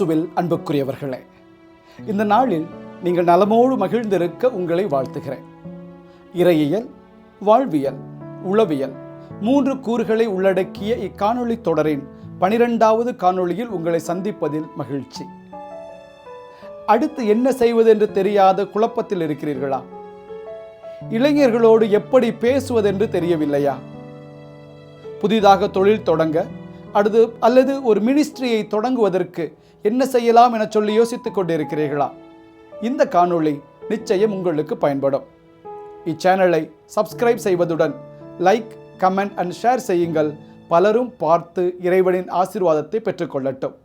இயேசுவில் அன்புக்குரியவர்களே இந்த நாளில் நீங்கள் நலமோடு மகிழ்ந்திருக்க உங்களை வாழ்த்துகிறேன். இறையியல் வாழ்வியல் உளவியல் மூன்று கூறுகளை உள்ளடக்கிய இக்காணொளி தொடரின் பனிரெண்டாவது காணொளியில் உங்களை சந்திப்பதில் மகிழ்ச்சி. அடுத்து என்ன செய்வது என்று தெரியாத குழப்பத்தில் இருக்கிறீர்களா? இளைஞர்களோடு எப்படி பேசுவதென்று தெரியவில்லையா? புதிதாக தொழில் தொடங்க அடுத்து அல்லது ஒரு மினிஸ்ட்ரியை தொடங்குவதற்கு என்ன செய்யலாம் என சொல்லி யோசித்துக் கொண்டிருக்கிறீர்களா? இந்த காணொளி நிச்சயம் உங்களுக்கு பயன்படும். இச்சேனலை சப்ஸ்கிரைப் செய்வதுடன் லைக் கமெண்ட் அண்ட் ஷேர் செய்யுங்கள். பலரும் பார்த்து இறைவனின் ஆசிர்வாதத்தை பெற்றுக்கொள்ளட்டும்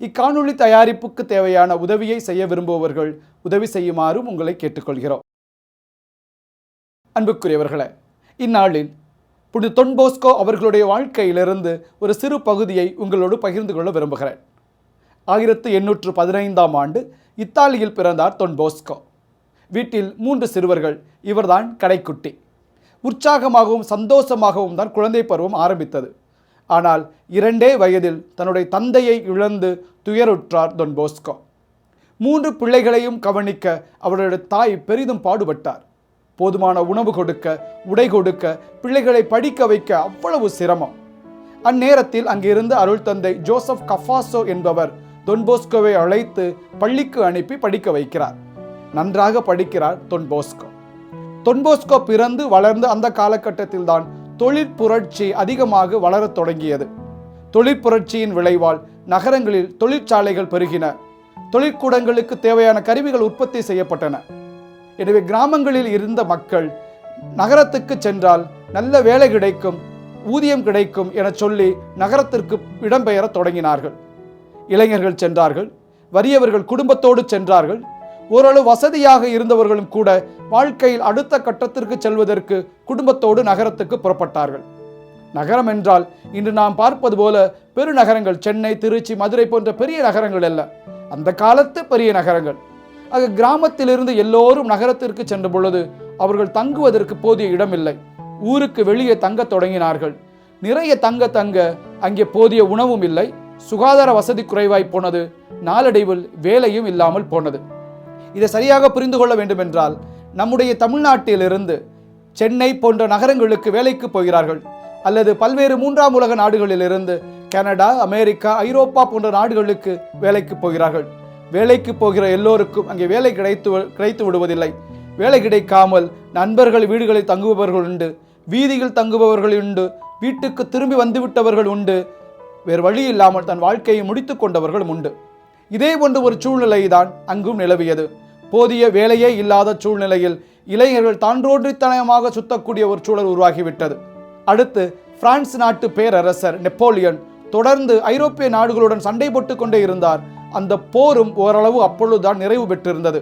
இக்காணொளி தயாரிப்புக்கு தேவையான உதவியை செய்ய விரும்புபவர்கள் உதவி செய்யுமாறும் உங்களை கேட்டுக்கொள்கிறோம். அன்புக்குரியவர்களே இந்நாளில் புனித தொன்போஸ்கோ அவர்களுடைய வாழ்க்கையிலிருந்து ஒரு சிறு பகுதியை உங்களோடு பகிர்ந்து கொள்ள விரும்புகிறேன். ஆயிரத்து எண்ணூற்று பதினைந்தாம் ஆண்டு இத்தாலியில் பிறந்தார் தொன்போஸ்கோ வீட்டில் மூன்று சிறுவர்கள் இவர்தான் கடைக்குட்டி. உற்சாகமாகவும் சந்தோஷமாகவும் தான் குழந்தை பருவம் ஆரம்பித்தது. ஆனால் இரண்டே வயதில் தன்னுடைய தந்தையை இழந்து துயருற்றார் தொன்போஸ்கோ மூன்று பிள்ளைகளையும் கவனிக்க அவருடைய தாய் பெரிதும் பாடுபட்டார். போதுமான உணவு கொடுக்க உடை கொடுக்க பிள்ளைகளை படிக்க வைக்க அவ்வளவு சிரமம். அந்நேரத்தில் அங்கிருந்த அருள் தந்தை ஜோசப் கஃபாசோ என்பவர் தொன்போஸ்கோவை அழைத்து பள்ளிக்கு அனுப்பி படிக்க வைக்கிறார். நன்றாக படிக்கிறார் தொன்போஸ்கோ. தொன்போஸ்கோ பிறந்து வளர்ந்து அந்த காலகட்டத்தில் தான் தொழிற் புரட்சி அதிகமாக வளரத் தொடங்கியது. தொழிற்புரட்சியின் விளைவால் நகரங்களில் தொழிற்சாலைகள் பெருகின. தொழிற்கூடங்களுக்கு தேவையான கருவிகள் உற்பத்தி செய்யப்பட்டன. எனவே கிராமங்களில் இருந்த மக்கள் நகரத்துக்கு சென்றால் நல்ல வேலை கிடைக்கும் ஊதியம் கிடைக்கும் என சொல்லி நகரத்திற்கு இடம்பெயரத் தொடங்கினார்கள். இளைஞர்கள் சென்றார்கள் வறியவர்கள் குடும்பத்தோடு சென்றார்கள். ஓரளவு வசதியாக இருந்தவர்களும் கூட வாழ்க்கையில் அடுத்த கட்டத்திற்கு செல்வதற்கு குடும்பத்தோடு நகரத்துக்கு புறப்பட்டார்கள். நகரம் என்றால் இன்று நாம் பார்ப்பது போல பெருநகரங்கள் சென்னை திருச்சி மதுரை போன்ற பெரிய நகரங்கள் அல்ல. அந்த காலத்து பெரிய நகரங்கள். ஆக கிராமத்திலிருந்து எல்லோரும் நகரத்திற்கு சென்ற பொழுது அவர்கள் தங்குவதற்கு போதிய இடமில்லை. ஊருக்கு வெளியே தங்கத் தொடங்கினார்கள். நிறைய தங்க தங்க அங்கே போதிய உணவும் இல்லை. சுகாதார வசதி குறைவாய் போனது. நாளடைவில் வேலையும் இல்லாமல் போனது. இதை சரியாக புரிந்து கொள்ள வேண்டுமென்றால் நம்முடைய தமிழ்நாட்டிலிருந்து சென்னை போன்ற நகரங்களுக்கு வேலைக்கு போகிறார்கள். அல்லது பல்வேறு மூன்றாம் உலக நாடுகளிலிருந்து கனடா அமெரிக்கா ஐரோப்பா போன்ற நாடுகளுக்கு வேலைக்கு போகிறார்கள். வேலைக்கு போகிற எல்லோருக்கும் அங்கே வேலை கிடைத்து கிடைத்து விடுவதில்லை. வேலை கிடைக்காமல் நண்பர்கள் வீடுகளில் தங்குபவர்கள் உண்டு. வீதியில் தங்குபவர்கள் உண்டு. வீட்டுக்கு திரும்பி வந்துவிட்டவர்கள் உண்டு. வேறு வழி இல்லாமல் தன் வாழ்க்கையை முடித்து கொண்டவர்களும் உண்டு. இதே போன்ற ஒரு சூழ்நிலை தான் அங்கும் நிலவியது. போதிய வேலையே இல்லாத சூழ்நிலையில் இளைஞர்கள் தான்றோன்றித்தனமாக சுத்தக்கூடிய ஒரு சூழல் உருவாகிவிட்டது. அடுத்து பிரான்ஸ் நாட்டு பேரரசர் நெப்போலியன் தொடர்ந்து ஐரோப்பிய நாடுகளுடன் சண்டை போட்டு கொண்டே இருந்தார். அந்த போரும் ஓரளவு அப்பொழுதுதான் நிறைவு பெற்றிருந்தது.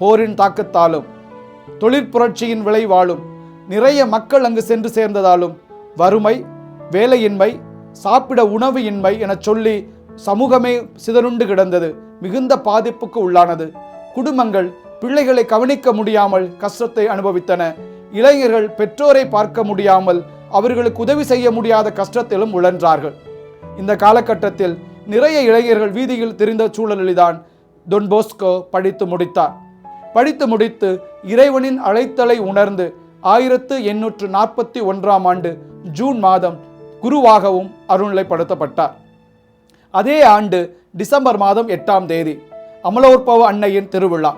போரின் தாக்கத்தாலும் தொழிற்புரட்சியின் விளைவாலும் நிறைய மக்கள் அங்கு சென்று சேர்ந்ததாலும் வறுமை வேலையின்மை சாப்பிட உணவு இன்மை என சொல்லி சமூகமே சிதறுண்டு கிடந்தது. மிகுந்த பாதிப்புக்கு உள்ளானது. குடும்பங்கள் பிள்ளைகளை கவனிக்க முடியாமல் கஷ்டத்தை அனுபவித்தன. இளைஞர்கள் பெற்றோரை பார்க்க முடியாமல் அவர்களுக்கு உதவி செய்ய முடியாத கஷ்டத்திலும் உழன்றார்கள். இந்த காலகட்டத்தில் நிறைய இளைஞர்கள் வீதியில் தெரிந்த சூழலில்தான் தொன்போஸ்கோ படித்து முடித்தார். படித்து முடித்து இறைவனின் அழைத்தலை உணர்ந்து ஆயிரத்து எண்ணூற்று நாற்பத்தி ஒன்றாம் ஆண்டு ஜூன் மாதம் குருவாகவும் அருள்நிலைப்படுத்தப்பட்டார். அதே ஆண்டு டிசம்பர் மாதம் எட்டாம் தேதி அமலோற்பவ அன்னையின் திருவிழா.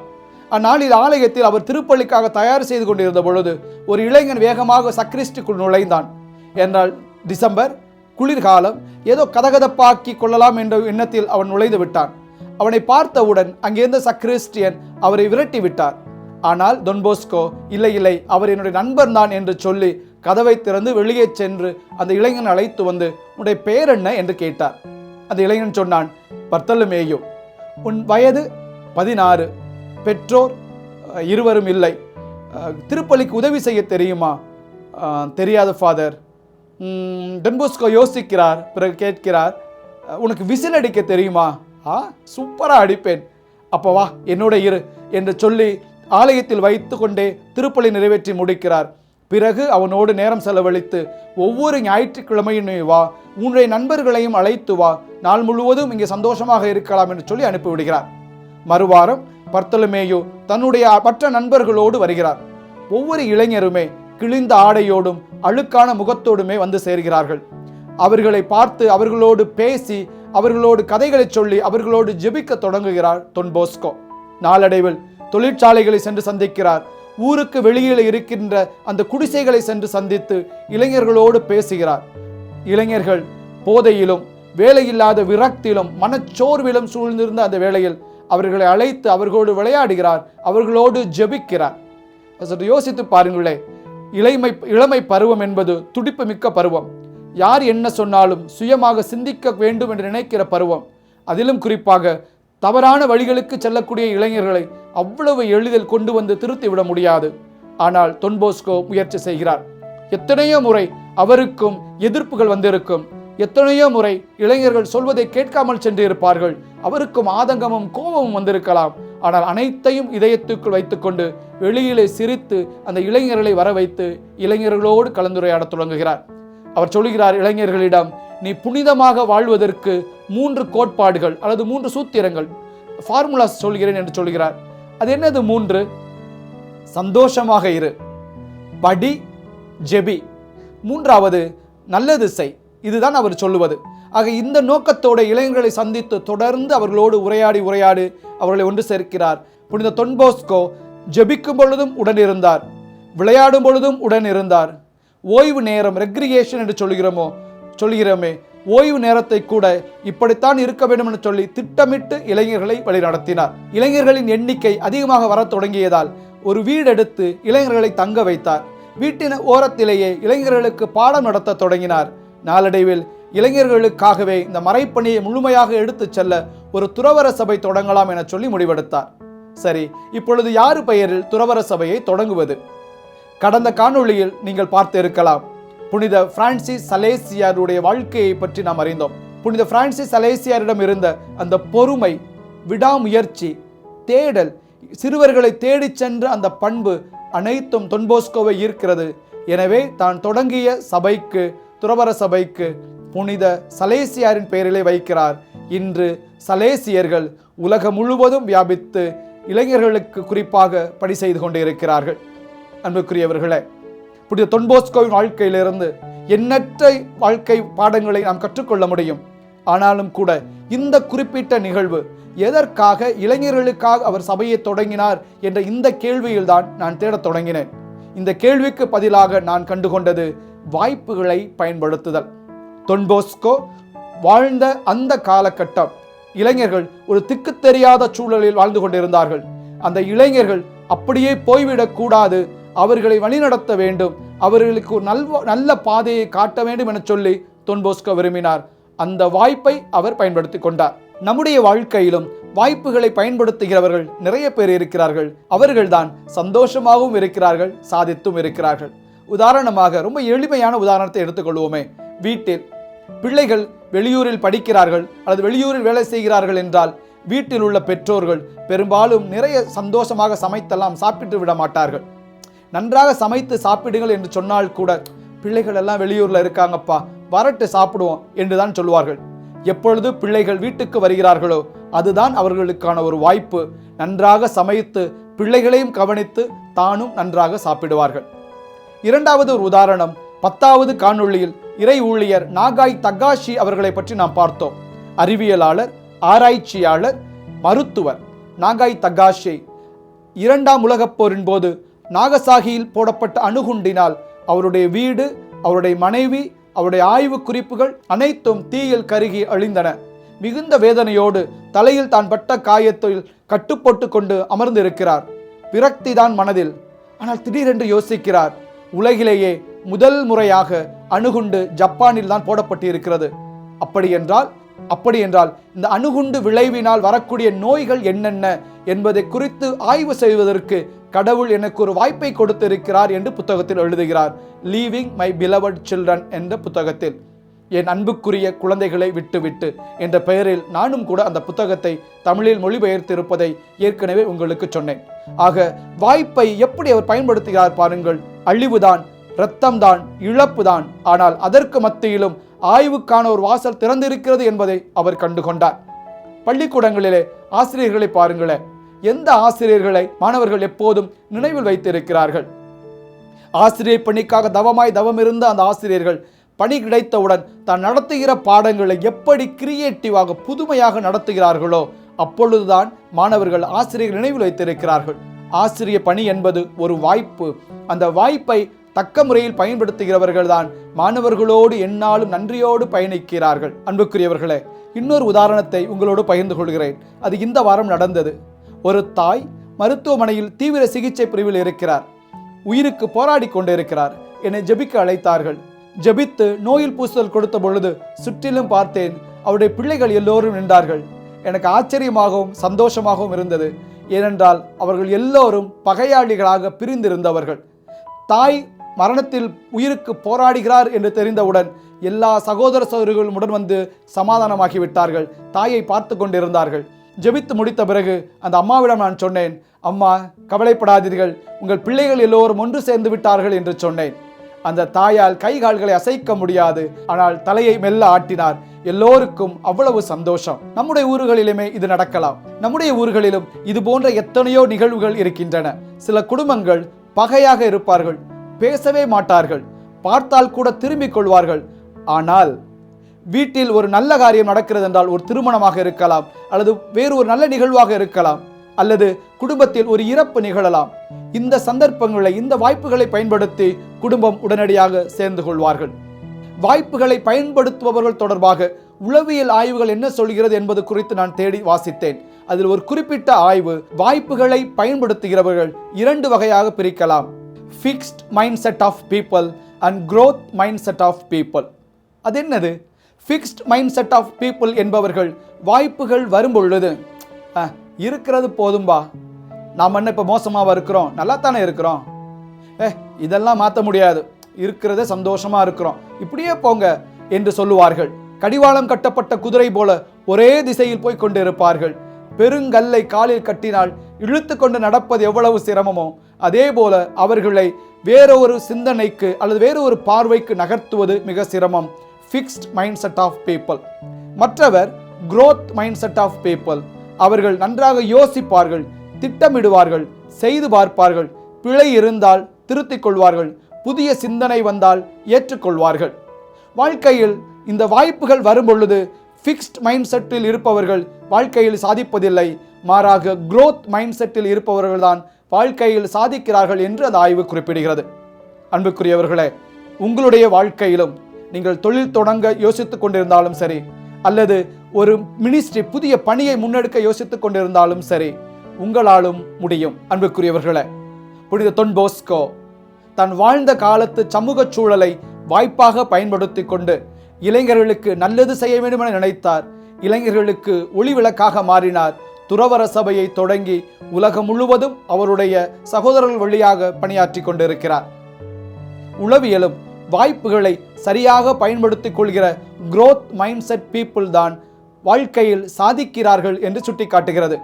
அந்நாளில் ஆலயத்தில் அவர் திருப்பள்ளிக்காக தயார் செய்து கொண்டிருந்த பொழுது ஒரு இளைஞன் வேகமாக சக்ரிஸ்டுக்குள் நுழைந்தான். என்றால் டிசம்பர் குளிர்காலம் ஏதோ கதகதப்பாக்கி கொள்ளலாம் என்ற எண்ணத்தில் அவன் நுழைந்து விட்டான். அவனை பார்த்தவுடன் அங்கிருந்த சக்ரிஸ்டியன் அவரை விரட்டி விட்டார். ஆனால் தொன்போஸ்கோ இல்லை இல்லை அவர் என்னுடைய நண்பர் தான் என்று சொல்லி கதவை திறந்து வெளியே சென்று அந்த இளைஞன் அழைத்து வந்து உன்னுடைய பெயர் என்ன? என்று கேட்டார். அந்த இளைஞன் சொன்னான் பர்த்தலுமேயோ. உன் வயது பதினாறு. பெற்றோர் இருவரும் இல்லை. திருப்பலிக்கு உதவி செய்ய தெரியுமா? தெரியாத தெரியாது ஃபாதர். டென்போஸ்கோ யோசிக்கிறார் பிறகு கேட்கிறார் உனக்கு விசில் அடிக்க தெரியுமா? ஆ சூப்பராக அடிப்பேன். அப்போ வா என்னோட இரு என்று சொல்லி ஆலயத்தில் வைத்து கொண்டே திருப்பலி நிறைவேற்றி முடிக்கிறார். பிறகு அவனோடு நேரம் செலவழித்து ஒவ்வொரு ஞாயிற்றுக்கிழமையுமே வா உன்னுடைய நண்பர்களையும் அழைத்து வா நாள் முழுவதும் இங்கே சந்தோஷமாக இருக்கலாம் என்று சொல்லி அனுப்பிவிடுகிறார் மறுவாரம் பர்த்தலுமேயோ தன்னுடைய மற்ற நண்பர்களோடு வருகிறார். ஒவ்வொரு இளைஞருமே கிழிந்த ஆடையோடும் அழுக்கான முகத்தோடுமே வந்து சேர்கிறார்கள். அவர்களை பார்த்து அவர்களோடு பேசி அவர்களோடு கதைகளை சொல்லி அவர்களோடு ஜெபிக்க தொடங்குகிறார் தொன் போஸ்கோ நாளடைவில் தொழிற்சாலைகளை சென்று சந்திக்கிறார். ஊருக்கு வெளியில் இருக்கின்ற அந்த குடிசைகளை சென்று சந்தித்து இளைஞர்களோடு பேசுகிறார். இளைஞர்கள் போதையிலும் வேலையில்லாத விரக்தியிலும் மனச்சோர்விலும் சூழ்ந்திருந்த அந்த வேளையில் அவர்களை அழைத்து அவர்களோடு விளையாடுகிறார் அவர்களோடு ஜெபிக்கிறார். யோசித்து பாருங்களே இளமை இளமை பருவம் என்பது துடிப்பு மிக்க பருவம். யார் என்ன சொன்னாலும் சுயமாக சிந்திக்க வேண்டும் என்று நினைக்கிற பருவம். அதிலும் குறிப்பாக தவறான வழிகளுக்கு செல்லக்கூடிய இளைஞர்களை அவ்வளவு எளிதில் கொண்டு வந்து திருத்தி விட முடியாது. ஆனால் தொன்போஸ்கோ முயற்சி செய்கிறார். எத்தனையோ முறை அவருக்கும் எதிர்ப்புகள் வந்திருக்கும். எத்தனையோ முறை இளைஞர்கள் சொல்வதை கேட்காமல் சென்று இருப்பார்கள். அவருக்கும் ஆதங்கமும் கோபமும் வந்திருக்கலாம். ஆனால் அனைத்தையும் இதயத்துக்குள் வைத்துக்கொண்டு வெளியிலே சிரித்து அந்த இளைஞர்களை வர வைத்து இளைஞர்களோடு கலந்துரையாடத் தொடங்குகிறார். அவர் சொல்கிறார் இளைஞர்களிடம் நீ புனிதமாக வாழ்வதற்கு மூன்று கோட்பாடுகள் அல்லது மூன்று சூத்திரங்கள் ஃபார்முலாஸ் சொல்கிறேன் என்று சொல்கிறார். அது என்னது மூன்று? சந்தோஷமாக இரு படி ஜெபி. மூன்றாவது நல்லது செய். இதுதான் அவர் சொல்லுவது. ஆக இந்த நோக்கத்தோட இளைஞர்களை சந்தித்து தொடர்ந்து அவர்களோடு உரையாடி உரையாடி அவர்களை ஒன்று சேர்க்கிறார். புனித தொன்போஸ்கோ ஜெபிக்கும் பொழுதும் உடன் இருந்தார் விளையாடும் பொழுதும் உடன் இருந்தார் ஓய்வு நேரம் ரெக்ரிகேஷன் என்று சொல்கிறோமோ சொல்கிறோமே ஓய்வு நேரத்தை கூட இப்படித்தான் இருக்க வேண்டும் என்று சொல்லி திட்டமிட்டு இளைஞர்களை வழிநடத்தினார் இளைஞர்களின் எண்ணிக்கை அதிகமாக வரத் தொடங்கியதால் ஒரு வீடு எடுத்து இளைஞர்களை தங்க வைத்தார். வீட்டின் ஓரத்திலேயே இளைஞர்களுக்கு பாடம் நடத்த தொடங்கினார். நாளடைவில் இளைஞர்களுக்காகவே இந்த மறைப்பணியை முழுமையாக எடுத்துச் செல்ல ஒரு துறவர சபை தொடங்கலாம் என சொல்லி முடிவெடுத்தார். சரி இப்பொழுது யாரு பெயரில் துறவர சபையை தொடங்குவது? கடந்த காணொளியில் நீங்கள் பார்த்து இருக்கலாம் புனித பிரான்சிஸ் சலேசியாருடைய வாழ்க்கையை பற்றி நாம் அறிந்தோம். புனித பிரான்சிஸ் சலேசியாரிடம் இருந்த அந்த பொறுமை விடாமுயற்சி தேடல் சிறுவர்களை தேடிச் சென்ற அந்த பண்பு அனைத்தும் தொன்போஸ்கோவை ஈர்க்கிறது. எனவே தான் தொடங்கிய சபைக்கு துறவர சபைக்கு புனித சலேசியாரின் பெயரிலே வைக்கிறார். இன்று சலேசியர்கள் உலகம் முழுவதும் வியாபித்து இளைஞர்களுக்கு குறிப்பாக பணி செய்து கொண்டு இருக்கிறார்கள் அன்புக்குரியவர்களே புனித தொன்போஸ்கோவின் வாழ்க்கையிலிருந்து எண்ணற்ற வாழ்க்கை பாடங்களை நாம் கற்றுக்கொள்ள முடியும். ஆனாலும் கூட இந்த குறிப்பிட்ட நிகழ்வு எதற்காக இளைஞர்களுக்காக அவர் சபையை தொடங்கினார் என்ற இந்த கேள்வியில்தான் நான் தேடத் தொடங்கினேன். இந்த கேள்விக்கு பதிலாக நான் கண்டுகொண்டது வாய்ப்புகளை பயன்படுத்துதல். தொன்போஸ்கோ வாழ்ந்த அந்த காலகட்டம் இளைஞர்கள் ஒரு திக்கு தெரியாத சூழலில் வாழ்ந்து கொண்டிருந்தார்கள். அந்த இளைஞர்கள் அப்படியே போய்விடக்கூடாது அவர்களை வழிநடத்த வேண்டும் அவர்களுக்கு ஒரு நல் நல்ல பாதையை காட்ட வேண்டும் என சொல்லி தொன்போஸ்கோ விரும்பினார். அந்த வாய்ப்பை அவர் பயன்படுத்தி கொண்டார். நம்முடைய வாழ்க்கையிலும் வாய்ப்புகளை பயன்படுத்துகிறவர்கள் நிறைய பேர் இருக்கிறார்கள். அவர்கள்தான் சந்தோஷமாகவும் இருக்கிறார்கள் சாதித்தும் இருக்கிறார்கள். உதாரணமாக ரொம்ப எளிமையான உதாரணத்தை எடுத்துக்கொள்வோமே. வீட்டில் பிள்ளைகள் வெளியூரில் படிக்கிறார்கள் அல்லது வெளியூரில் வேலை செய்கிறார்கள் என்றால் வீட்டில் உள்ள பெற்றோர்கள் பெரும்பாலும் நிறைய சந்தோஷமாக சமைத்தெல்லாம் சாப்பிட்டு விட மாட்டார்கள். நன்றாக சமைத்து சாப்பிடுங்கள் என்று சொன்னால் கூட பிள்ளைகள் எல்லாம் வெளியூரில் இருக்காங்கப்பா வரட்டு சாப்பிடுவோம் என்று தான் சொல்வார்கள். எப்பொழுது பிள்ளைகள் வீட்டுக்கு வருகிறார்களோ அதுதான் அவர்களுக்கான ஒரு வாய்ப்பு. நன்றாக சமைத்து பிள்ளைகளையும் கவனித்து தானும் நன்றாக சாப்பிடுவார்கள். இரண்டாவது ஒரு உதாரணம் பத்தாவது காணொளியில் இறை ஊழியர் நாகாய் தகாஷி அவர்களை பற்றி நாம் பார்த்தோம். அறிவியலாளர் ஆராய்ச்சியாளர் மருத்துவர் நாகாய் தகாஷி இரண்டாம் உலகப் போரின் போது நாகசாகியில் போடப்பட்ட அணுகுண்டினால் அவருடைய வீடு அவருடைய மனைவி அவருடைய ஆய்வு குறிப்புகள் அனைத்தும் தீயில் கருகி அழிந்தன. மிகுந்த வேதனையோடு தலையில் தான் பட்ட காயத்தில் கட்டுப்போட்டு கொண்டு அமர்ந்திருக்கிறார். விரக்தி தான் மனதில். ஆனால் திடீரென்று யோசிக்கிறார் உலகிலேயே முதல் முறையாக அணுகுண்டு ஜப்பானில் தான் போடப்பட்டு இருக்கிறது அப்படி என்றால் அப்படி என்றால் இந்த அணுகுண்டு விளைவினால் வரக்கூடிய நோய்கள் என்னென்ன என்பதை குறித்து ஆய்வு செய்வதற்கு கடவுள் எனக்கு ஒரு வாய்ப்பை கொடுத்திருக்கிறார் என்று புத்தகத்தில் எழுதுகிறார். லீவிங் மை பிலவட் சில்ட்ரன் என்ற புத்தகத்தில். என் அன்புக்குரிய குழந்தைகளை விட்டுவிட்டு என்ற பெயரில் நானும் கூட அந்த புத்தகத்தை தமிழில் மொழிபெயர்த்திருப்பதை ஏற்கனவே உங்களுக்கு சொன்னேன். ஆக வாய்ப்பை எப்படி அவர் பயன்படுத்துகிறார் பாருங்கள். அழிவுதான் இரத்தம்தான் இழப்புதான். ஆனால் அதற்கு மத்தியிலும் ஆய்வுக்கான ஒரு வாசல் திறந்திருக்கிறது என்பதை அவர் கண்டுகொண்டார். பள்ளிக்கூடங்களிலே ஆசிரியர்களை பாருங்களேன். எந்த ஆசிரியர்களை மாணவர்கள் எப்போதும் நினைவில் வைத்திருக்கிறார்கள்? ஆசிரியர் பணிக்காக தவமாய் தவம் இருந்த அந்த ஆசிரியர்கள் பணி கிடைத்தவுடன் தான் நடத்துகிற பாடங்களை எப்படி கிரியேட்டிவாக புதுமையாக நடத்துகிறார்களோ அப்பொழுதுதான் மாணவர்கள் ஆசிரியர் நினைவில் வைத்திருக்கிறார்கள். ஆசிரிய பணி என்பது ஒரு வாய்ப்பு. அந்த வாய்ப்பை தக்க முறையில் பயன்படுத்துகிறவர்கள் தான் மாணவர்களோடு என்னாலும் நன்றியோடு பயணிக்கிறார்கள். அன்புக்குரியவர்களே இன்னொரு உதாரணத்தை உங்களோடு பகிர்ந்து கொள்கிறேன். அது இந்த வாரம் நடந்தது. ஒரு தாய் மருத்துவமனையில் தீவிர சிகிச்சை பிரிவில் இருக்கிறார். உயிருக்கு போராடி கொண்டிருக்கிறார். என்னை ஜெபிக்க அழைத்தார்கள். ஜெபித்து நோயில் பூசுதல் கொடுத்த பொழுது சுற்றிலும் பார்த்தேன் அவருடைய பிள்ளைகள் எல்லோரும் நின்றார்கள். எனக்கு ஆச்சரியமாகவும் சந்தோஷமாகவும் இருந்தது. ஏனென்றால் அவர்கள் எல்லோரும் பகையாளிகளாக பிரிந்திருந்தவர்கள். தாய் மரணத்தில் உயிருக்கு போராடுகிறார் என்று தெரிந்தவுடன் எல்லா சகோதர சகோதரிகளும் வந்து சமாதானமாகி விட்டார்கள். தாயை பார்த்து கொண்டிருந்தார்கள். ஜெபித்து முடித்த பிறகு அந்த அம்மாவிடம் நான் சொன்னேன் அம்மா கவலைப்படாதீர்கள். உங்கள் பிள்ளைகள் எல்லோரும் ஒன்று சேர்ந்து விட்டார்கள் என்று சொன்னேன். அந்த தாயால் கை கால்களை அசைக்க முடியாது. ஆனால் தலையை மெல்ல ஆட்டினார். எல்லோருக்கும் அவ்வளவு சந்தோஷம். நம்முடைய ஊர்களிலுமே இது நடக்கலாம். நம்முடைய ஊர்களிலும் இது போன்ற எத்தனையோ நிகழ்வுகள் இருக்கின்றன. சில குடும்பங்கள் பகையாக இருப்பார்கள். பேசவே மாட்டார்கள். பார்த்தால் கூட திரும்பிக் கொள்வார்கள். ஆனால் வீட்டில் ஒரு நல்ல காரியம் நடக்கிறது என்றால் ஒரு திருமணமாக இருக்கலாம். அல்லது வேறு ஒரு நல்ல நிகழ்வாக இருக்கலாம். அல்லது குடும்பத்தில் ஒரு இறப்பு நிகழலாம். இந்த சந்தர்ப்பங்களை இந்த வாய்ப்புகளை பயன்படுத்தி குடும்பம் உடனடியாக சேர்ந்து கொள்வார்கள். வாய்ப்புகளை பயன்படுத்துபவர்கள் தொடர்பாக உளவியல் ஆய்வுகள் என்ன சொல்கிறது என்பது குறித்து நான் தேடி வாசித்தேன். அதில் ஒரு குறிப்பிட்ட ஆய்வு வாய்ப்புகளை பயன்படுத்துகிறவர்கள் இரண்டு வகையாக பிரிக்கலாம். Fixed mindset of people and growth mindset of people அது என்னது? Fixed mindset of people என்பவர்கள் வாய்ப்புகள் வரும்பொழுது இருக்கிறது போதும்பா. நாம் என்ன இப்போ மோசமாக இருக்கிறோம்? நல்லா தானே இருக்கிறோம். ஏ இதெல்லாம் மாற்ற முடியாது. இருக்கிறதே சந்தோஷமாக இருக்கிறோம். இப்படியே போங்க என்று சொல்லுவார்கள். கடிவாளம் கட்டப்பட்ட குதிரை போல ஒரே திசையில் போய் கொண்டு இருப்பார்கள் பெருங்கல்லை காலில் கட்டினால் இழுத்து கொண்டு நடப்பது எவ்வளவு சிரமமோ அதே போல அவர்களை வேறொரு சிந்தனைக்கு அல்லது வேறு ஒரு பார்வைக்கு நகர்த்துவது மிக சிரமம். Fixed mindset of people மற்றவர் growth mindset of people அவர்கள் நன்றாக யோசிப்பார்கள் திட்டமிடுவார்கள் செய்து பார்ப்பார்கள் பிழை இருந்தால் திருத்திக் கொள்வார்கள் புதிய சிந்தனை வந்தால் ஏற்றுக்கொள்வார்கள். வாழ்க்கையில் இந்த வாய்ப்புகள் வரும்பொழுது ஃபிக்ஸ்ட் மைண்ட் செட்டில் இருப்பவர்கள் வாழ்க்கையில் சாதிப்பதில்லை மாறாக குரோத் மைண்ட் செட்டில் இருப்பவர்கள்தான் வாழ்க்கையில் சாதிக்கிறார்கள் என்று அந்த ஆய்வு குறிப்பிடுகிறது. அன்புக்குரியவர்களே உங்களுடைய வாழ்க்கையிலும் நீங்கள் தொழில் தொடங்க யோசித்துக் கொண்டிருந்தாலும் சரி அல்லது ஒரு மினிஸ்ட்ரி புதிய பணியை முன்னெடுக்க யோசித்துக் கொண்டிருந்தாலும் சரி உங்களாலும் முடியும். அன்புக்குரியவர்களே புனித தொன் போஸ்கோ தன் வாழ்ந்த காலத்து சமூக சூழலை வாய்ப்பாக பயன்படுத்தி கொண்டு இளைஞர்களுக்கு நல்லது செய்ய வேண்டும் என நினைத்தார். இளைஞர்களுக்கு ஒளிவிளக்காக மாறினார். துறவர சபையை தொடங்கி உலகம் முழுவதும் அவருடைய சகோதரர்கள் வழியாக பணியாற்றி கொண்டிருக்கிறார். உளவியலும் வாய்ப்புகளை சரியாக பயன்படுத்திக் கொள்கிற குரோத் மைண்ட் செட் பீப்புள் தான் வாழ்க்கையில் சாதிக்கிறார்கள் என்று சுட்டிக்காட்டுகிறது.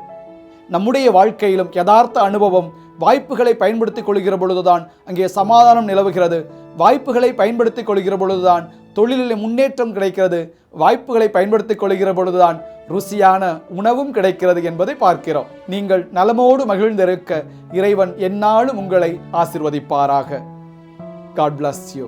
நம்முடைய வாழ்க்கையிலும் யதார்த்த அனுபவம் வாய்ப்புகளை பயன்படுத்திக் கொள்கிற பொழுதுதான் அங்கே சமாதானம் நிலவுகிறது. வாய்ப்புகளை பயன்படுத்திக் கொள்கிற பொழுதுதான் தொழிலில் முன்னேற்றம் கிடைக்கிறது. வாய்ப்புகளை பயன்படுத்திக் கொள்கிற பொழுதுதான் ருசியான உணவும் கிடைக்கிறது என்பதை பார்க்கிறோம். நீங்கள் நலமோடு மகிழ்ந்திருக்க இறைவன் எந்நாளும் உங்களை ஆசிர்வதிப்பாராக. God bless you